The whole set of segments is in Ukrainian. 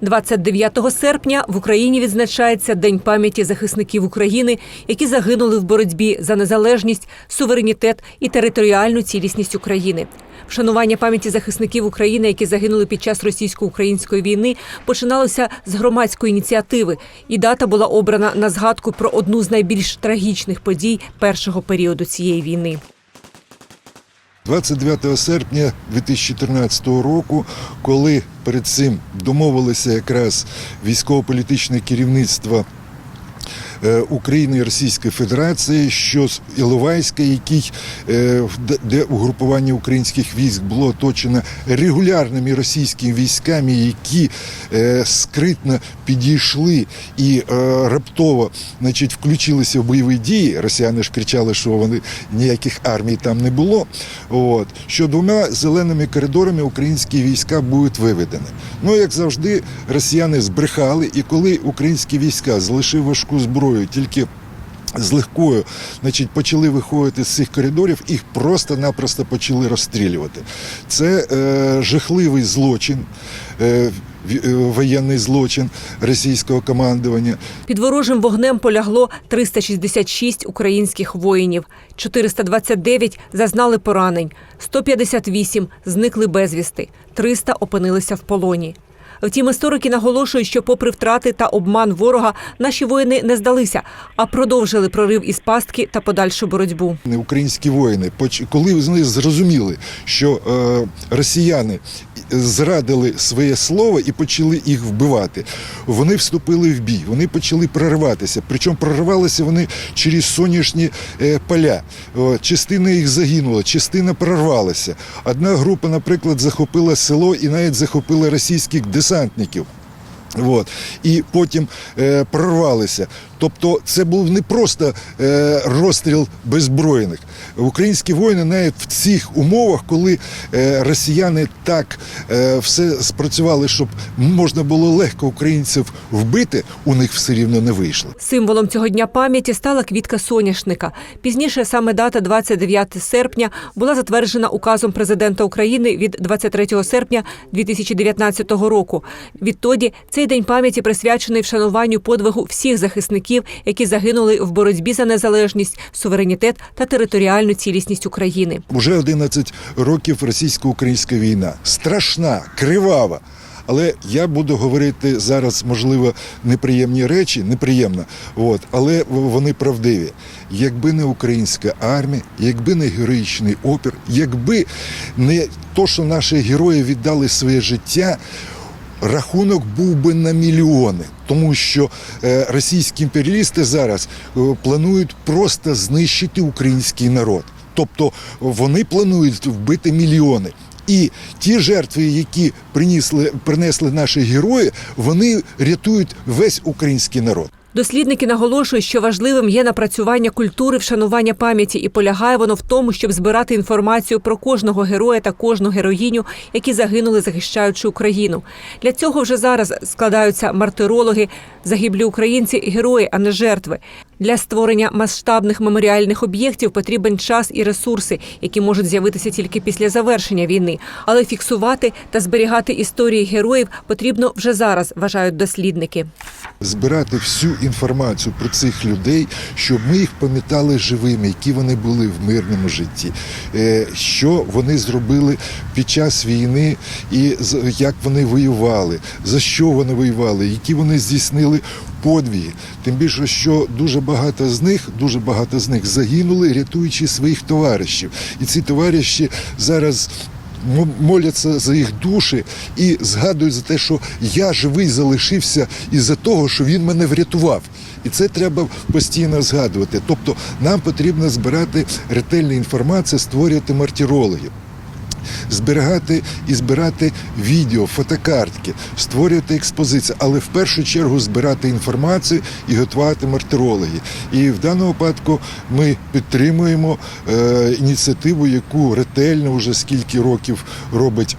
29 серпня в Україні відзначається День пам'яті захисників України, які загинули в боротьбі за незалежність, суверенітет і територіальну цілісність України. Вшанування пам'яті захисників України, які загинули під час російсько-української війни, починалося з громадської ініціативи, і дата була обрана на згадку про одну з найбільш трагічних подій першого періоду цієї війни. 29 серпня 2014 року, коли перед цим домовилися якраз військово-політичне керівництво України і Російської Федерації, що з Іловайська, який е, де- угрупування українських військ було оточено регулярними російськими військами, які е, скритно підійшли і е, раптово значить, включилися в бойові дії. Росіяни ж кричали, що вони ніяких армій там не було. От що двома зеленими коридорами українські війська будуть виведені. Ну як завжди, росіяни збрехали, і коли українські війська залишив важку зброю тільки. З легкою, значить, почали виходити з цих коридорів, їх просто-напросто почали розстрілювати. Це е, жахливий злочин, е, е, воєнний злочин російського командування. Під ворожим вогнем полягло 366 українських воїнів, 429 зазнали поранень, 158 зникли безвісти, 300 опинилися в полоні. Втім, історики наголошують, що, попри втрати та обман ворога, наші воїни не здалися, а продовжили прорив із пастки та подальшу боротьбу. Українські воїни, коли вони зрозуміли, що е, росіяни зрадили своє слово і почали їх вбивати, вони вступили в бій, вони почали прориватися. Причому проривалися вони через сонячні е, поля. Частина їх загинула, частина прорвалася. Одна група, наприклад, захопила село і навіть захопила російських десантників. От. І потім е, прорвалися. Тобто це був не просто е, розстріл беззбройних. Українські воїни навіть в цих умовах, коли е, росіяни так е, все спрацювали, щоб можна було легко українців вбити, у них все рівно не вийшло. Символом цього дня пам'яті стала квітка соняшника. Пізніше саме дата 29 серпня була затверджена указом президента України від 23 серпня 2019 року. Відтоді цей день пам'яті присвячений вшануванню подвигу всіх захисників, які загинули в боротьбі за незалежність, суверенітет та територіальну цілісність України. Уже 11 років російсько-українська війна. Страшна, кривава. Але я буду говорити зараз, можливо, неприємні речі, неприємно, от, але вони правдиві. Якби не українська армія, якби не героїчний опір, якби не то, що наші герої віддали своє життя, рахунок був би на мільйони. Тому що е, російські імперіалісти зараз е, планують просто знищити український народ. Тобто вони планують вбити мільйони. І ті жертви, які принесли, принесли наші герої, вони рятують весь український народ. Дослідники наголошують, що важливим є напрацювання культури вшанування пам'яті, і полягає воно в тому, щоб збирати інформацію про кожного героя та кожну героїню, які загинули, захищаючи Україну. Для цього вже зараз складаються мартирологи, загиблі українці, герої, а не жертви. Для створення масштабних меморіальних об'єктів потрібен час і ресурси, які можуть з'явитися тільки після завершення війни. Але фіксувати та зберігати історії героїв потрібно вже зараз, вважають дослідники. збирати всю інформацію про цих людей, щоб ми їх пам'ятали живими, які вони були в мирному житті, е, що вони зробили під час війни і як вони воювали, за що вони воювали, які вони здійснили подвіги. Тим більше, що дуже багато з них, дуже багато з них загинули, рятуючи своїх товаришів. І ці товариші зараз моляться за їх душі і згадують за те, що я живий залишився із-за того, що він мене врятував. І це треба постійно згадувати. Тобто нам потрібно збирати ретельну інформацію, створювати мартірологів. Зберігати і збирати відео, фотокартки, створювати експозиції, але в першу чергу збирати інформацію і готувати мартирологи. І в даному випадку ми підтримуємо е, ініціативу, яку ретельно вже скільки років робить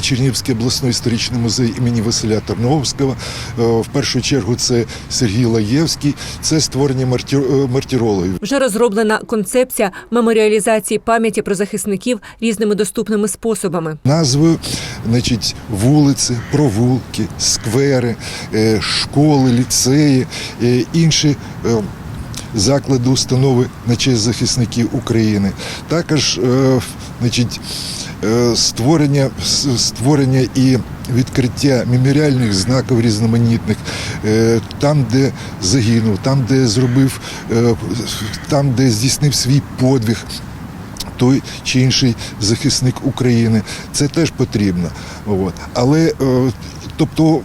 Чернігівський обласний історичний музей імені Василя Тарновського. Е, В першу чергу це Сергій Лаєвський, це створення е, мартірологів. Вже розроблена концепція меморіалізації пам'яті про захисників різними доступними способами. Назвою, значить, вулиці, провулки, сквери, е, школи, ліцеї, е, інші е, заклади, установи на честь захисників України. Також е, значить, е, створення, створення і відкриття меморіальних знаків різноманітних е, там, де загинув, там, де зробив, е, там, де здійснив свій подвиг той чи інший захисник України. Це теж потрібно. От. Але е, тобто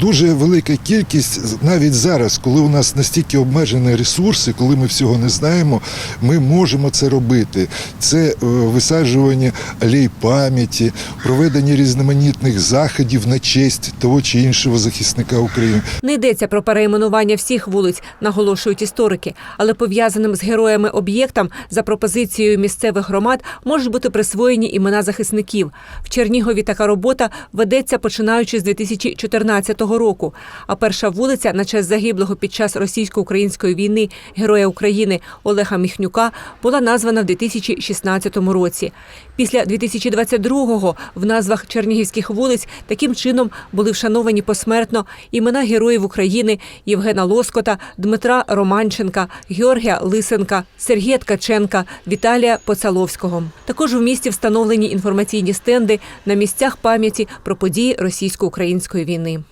дуже велика кількість навіть зараз, коли у нас настільки обмежені ресурси, коли ми всього не знаємо, ми можемо це робити. Це е, висаджування алей пам'яті, проведення різноманітних заходів на честь того чи іншого захисника України. Не йдеться про перейменування всіх вулиць, наголошують історики, але пов'язаним з героями об'єктам за пропозицією місцевих громад можуть бути присвоєні імена захисників. В Чернігові така робота ведеться починаючи з 2014 року. А перша вулиця на честь загиблого під час російсько-української війни героя України Олега Міхнюка була названа в 2016 році. Після 2022-го в назвах чернігівських вулиць таким чином були вшановані посмертно імена героїв України Євгена Лоскота, Дмитра Романченка, Георгія Лисенка, Сергія Ткаченка, Віталія Поцаловського. Також в місті встановлені інформаційні стенди на місцях пам'яті про події російсько-української війни.